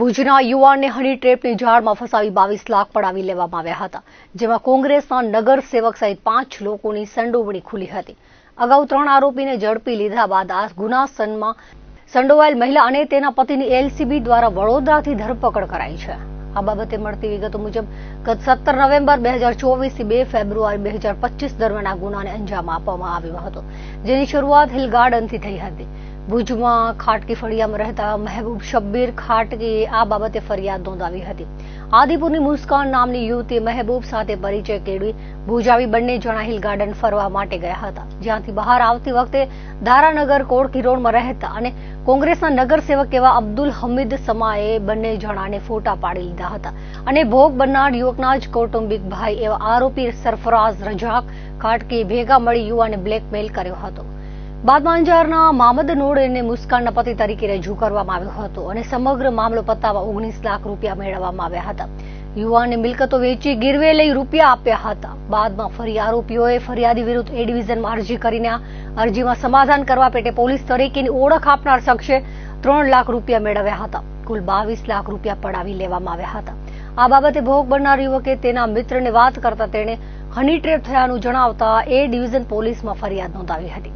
ભુજના યુવાનને હની ટ્રેપની જાળમાં ફસાવી બાવીસ લાખ પડાવી લેવામાં આવ્યા હતા, જેમાં કોંગ્રેસના નગરસેવક સહિત પાંચ લોકોની સંડોવણી ખુલી હતી. અગાઉ ત્રણ આરોપીને ઝડપી લીધા બાદ આ ગુનાસનમાં સંડોવાયેલ મહિલા અને તેના પતિની એલસીબી દ્વારા વડોદરાથી ધરપકડ કરાઈ છે. આ બાબતે મળતી વિગતો મુજબ, ગત સત્તર નવેમ્બર બે હજાર ચોવીસથી બે ફેબ્રુઆરી બે હજાર પચીસ દરમિયાન આ ગુનાને અંજામ આપવામાં આવ્યો હતો, જેની શરૂઆત હિલ ગાર્ડનથી થઈ હતી. ભુજમાં ખાટકી ફળિયામાં રહેતા મહેબૂબ શબ્બીર ખાટકીએ આ બાબતે ફરિયાદ નોંધાવી હતી. આદિપુરની મુસ્કાન નામની યુવતી મહેબૂબ સાથે પરિચય કેળવી ભુજાવી બંને જણા હિલ ગાર્ડન ફરવા માટે ગયા હતા. જ્યાંથી બહાર આવતી વખતે ધારાનગર કોળકી રોડમાં રહેતા અને કોંગ્રેસના નગરસેવક એવા અબ્દુલ હમીદ સમાએ બંને જણાને ફોટા પાડી લીધા હતા. અને ભોગ બનનાર યુવકના જ કૌટુંબિક ભાઈ એવા આરોપી સરફરાઝ રજાક ખાટકી ભેગા મળી યુવાને બ્લેકમેલ કર્યો હતો. બાદમાં અંજારના મામદ નોડને મુસ્કાનના પતિ તરીકે રજૂ કરવામાં આવ્યો હતો અને સમગ્ર મામલો પતાવવા ઓગણીસ લાખ રૂપિયા મેળવવામાં આવ્યા હતા. યુવાને મિલકતો વેચી ગીરવે લઈ રૂપિયા આપ્યા હતા. બાદમાં ફરી આરોપીઓએ ફરિયાદી વિરુદ્ધ એ ડિવિઝનમાં અરજી કરીને અરજીમાં સમાધાન કરવા પેટે પોલીસ તરીકેની ઓળખ આપનાર શખ્સે ત્રણ લાખ રૂપિયા મેળવ્યા હતા. કુલ બાવીસ લાખ રૂપિયા પડાવી લેવામાં આવ્યા હતા. આ બાબતે ભોગ બનનાર યુવકે તેના મિત્રને વાત કરતા તેણે હની ટ્રેપ થયાનું જણાવતા એ ડિવિઝન પોલીસમાં ફરિયાદ નોંધાવી હતી.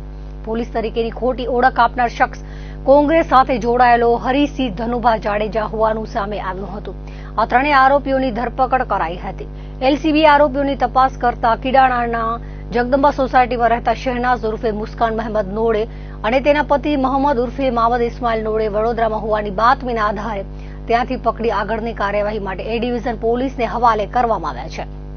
પોલીસ તરીકેની ખોટી ઓળખ આપનાર શખ્સ કોંગ્રેસ સાથે જોડાયેલો હરિસિંહ ધનુભા જાડેજા હોવાનું સામે આવ્યું હતું. આ ત્રણેય આરોપીઓની ધરપકડ કરાઈ હતી. એલસીબી આરોપીઓની તપાસ કરતા કિડાણાના જગદંબા સોસાયટીમાં રહેતા શહેનાઝ ઉર્ફે મુસ્કાન મહેમદ નોડે અને તેના પતિ મોહમ્મદ ઉર્ફે મામદ ઇસ્માઇલ નોડે વડોદરામાં હોવાની બાતમીના આધારે ત્યાંથી પકડી આગળની કાર્યવાહી માટે એ ડિવિઝન પોલીસને હવાલે કરવામાં આવ્યા છે.